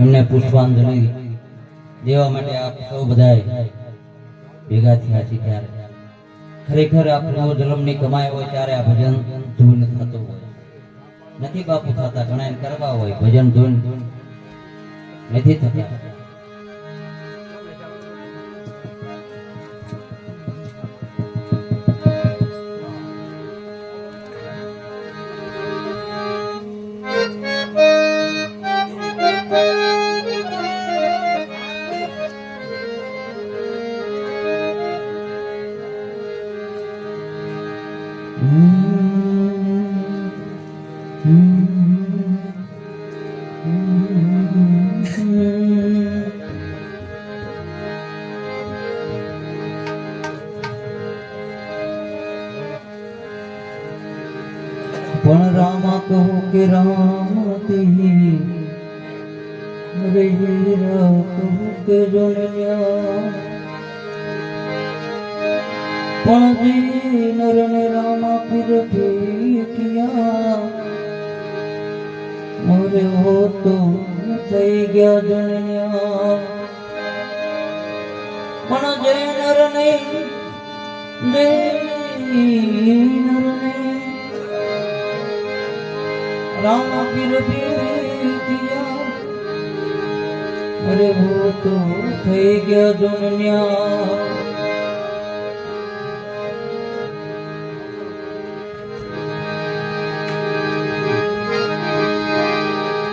એમને પુષ્પાંજલિ દેવા માટે આપ સૌ બધાય ભેગા થયા છે ત્યારે. ખરેખર આપણો જન્મની કમાઈ હોય ત્યારે આ ભજન ધૂન થતું હોય. નથી બાપુ થતા, ઘણા કરવા હોય, ભજન ધૂન નથી થતા. કહો કે રામ તેહી રે વીરા કહો કે જોનિયા પણ જી નર ને રામા પીર પીટિયા મોરે હો તો થઈ ગયા જણ્યા પણ જય નર ને નર રામ પીટિયા અરે હો તો થઈ ગયા જણ્યા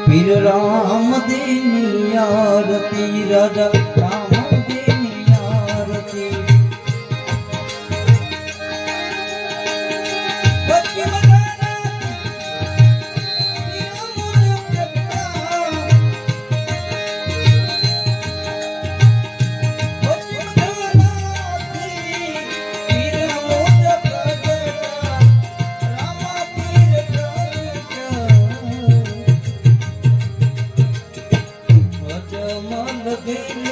પીર રામ દેની આરતી રાજા দেখি